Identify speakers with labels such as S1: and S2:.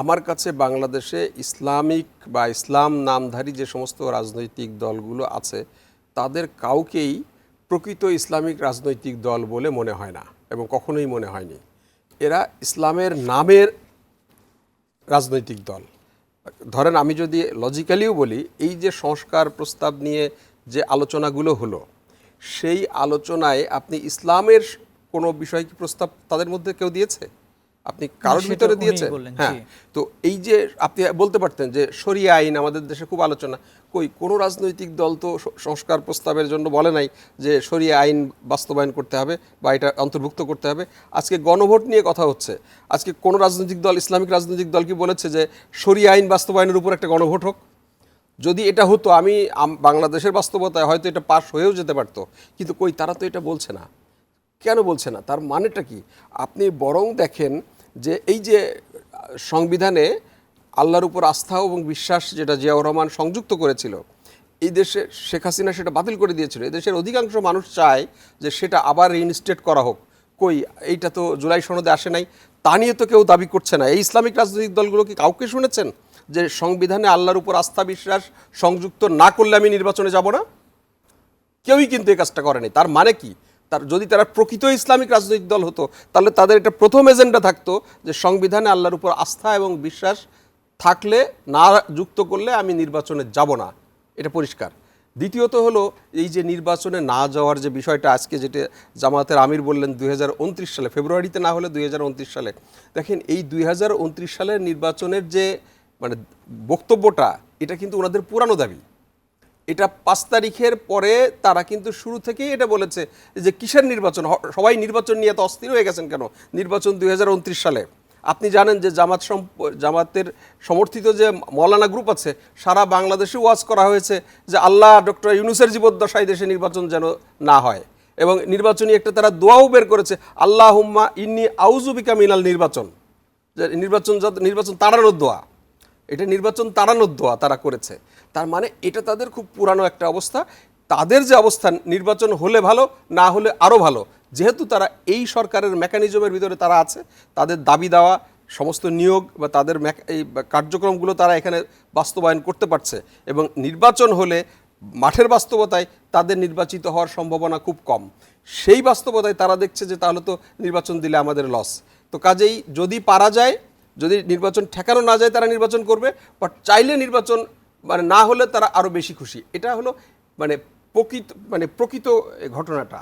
S1: আমার কাছে বাংলাদেশে ইসলামিক বা ইসলাম নামধারী যে সমস্ত রাজনৈতিক দলগুলো আছে, তাদের কাউকেই প্রকৃত ইসলামিক রাজনৈতিক দল বলে মনে হয় না এবং কখনোই মনে হয়নি। এরা ইসলামের নামের রাজনৈতিক দল। ধরেন আমি যদি লজিক্যালিও বলি, এই যে সংস্কার প্রস্তাব নিয়ে যে আলোচনাগুলো হলো, সেই আলোচনায় আপনি ইসলামের কোনো বিষয় কি প্রস্তাব তাদের মধ্যে কেউ দিয়েছে? আপনি কারোর ভিতরে
S2: উনিই
S1: দিয়েছে
S2: বললেন,
S1: হ্যাঁ তো এই যে আপনি বলতে পারতেন যে সরিয়া আইন আমাদের দেশে খুব আলোচনা। কই কোনো রাজনৈতিক দল তো সংস্কার প্রস্তাবের জন্য বলে নাই যে সরিয়া আইন বাস্তবায়ন করতে হবে বা এটা অন্তর্ভুক্ত করতে হবে। আজকে গণভোট নিয়ে কথা হচ্ছে। আজকে কোনো রাজনৈতিক দল ইসলামিক রাজনৈতিক দল কি বলেছে যে সরিয়া আইন বাস্তবায়নের উপর একটা গণভোট হোক? যদি এটা হতো আমি বাংলাদেশের বাস্তবতায় হয়তো এটা পাশ হয়েও যেতে পারতো। কিন্তু কই তারা তো এটা বলছে না। কেন বলছে না? তার মানেটা কি? আপনি বরং দেখেন যে এই যে, সংবিধানে আল্লাহর উপর আস্থা এবং বিশ্বাস যেটা জিয়াউর রহমান সংযুক্ত করেছিল, এই দেশে শেখ হাসিনা সেটা বাতিল করে দিয়েছিল। দেশের অধিকাংশ মানুষ চায় যে সেটা আবার রিইনস্টেট করা হোক। কই, এইটা তো জুলাই সনদে আসে নাই। তা নিয়ে তো কেউ দাবি করছে না। এই ইসলামিক রাজনৈতিক দলগুলো কি কাউকে শুনেছেন যে সংবিধানে আল্লাহর উপর আস্থা, বিশ্বাস সংযুক্ত না করলে আমি নির্বাচনে যাব না? কেউই কিন্তু এই কাজটা করেনি। তার মানে কি? তার যদি তারা প্রকৃত ইসলামিক রাজনৈতিক দল হতো, তাহলে তাদের এটা প্রথম এজেন্ডা থাকতো যে সংবিধানে আল্লাহর উপর আস্থা এবং বিশ্বাস থাকলে, না যুক্ত করলে আমি নির্বাচনে যাব না। এটা পরিষ্কার। দ্বিতীয়ত হলো, এই যে নির্বাচনে না যাওয়ার যে বিষয়টা, আজকে যেটা জামাতের আমির বললেন দুই হাজার উনত্রিশ সালে, ফেব্রুয়ারিতে না হলে দুই হাজার উনত্রিশ সালে। দেখেন, এই দুই হাজার উনত্রিশ সালের নির্বাচনের যে মানে বক্তব্যটা, এটা কিন্তু ওনাদের পুরানো দাবি। এটা পাঁচ তারিখের পরে তারা কিন্তু শুরু থেকেই এটা বলেছে যে কিসের নির্বাচন? সবাই নির্বাচন নিয়ে এত অস্থির হয়ে গেছেন কেন? নির্বাচন দুই হাজার উনত্রিশ সালে। আপনি জানেন যে জামাত জামাতের সমর্থিত যে মৌলানা গ্রুপ আছে, সারা বাংলাদেশে ওয়াজ করা হয়েছে যে আল্লাহ ডক্টর ইউনুসের জীবদ্দশায় দেশে নির্বাচন যেন না হয়। এবং নির্বাচনী একটা তারা দোয়াও বের করেছে আল্লাহ হুম্মা ইন্নি আউজুবিকা মিনাল নির্বাচন। যে নির্বাচন নির্বাচন তাড়ানোর দোয়া। এটা নির্বাচন তাড়ানোর দোয়া তারা করেছে। তার মানে এটা তাদের খুব পুরানো একটা অবস্থা। তাদের যে অবস্থান, নির্বাচন হলে ভালো, না হলে আরও ভালো, যেহেতু তারা এই সরকারের মেকানিজমের ভিতরে তারা আছে, তাদের দাবি দেওয়া, সমস্ত নিয়োগ বা তাদের এই কার্যক্রমগুলো তারা এখানে বাস্তবায়ন করতে পারছে এবং নির্বাচন হলে মাঠের বাস্তবতায় তাদের নির্বাচিত হওয়ার সম্ভাবনা খুব কম। সেই বাস্তবতায় তারা দেখছে যে তাহলে তো নির্বাচন দিলে আমাদের লস তো কাজেই যদি পারা যায় যদি নির্বাচন ঠেকানো না যায় তারা নির্বাচন করবে বাট চাইলে নির্বাচন মানে না হলে তারা আরও বেশি খুশি। এটা হলো মানে প্রকৃত মানে প্রকৃত ঘটনাটা।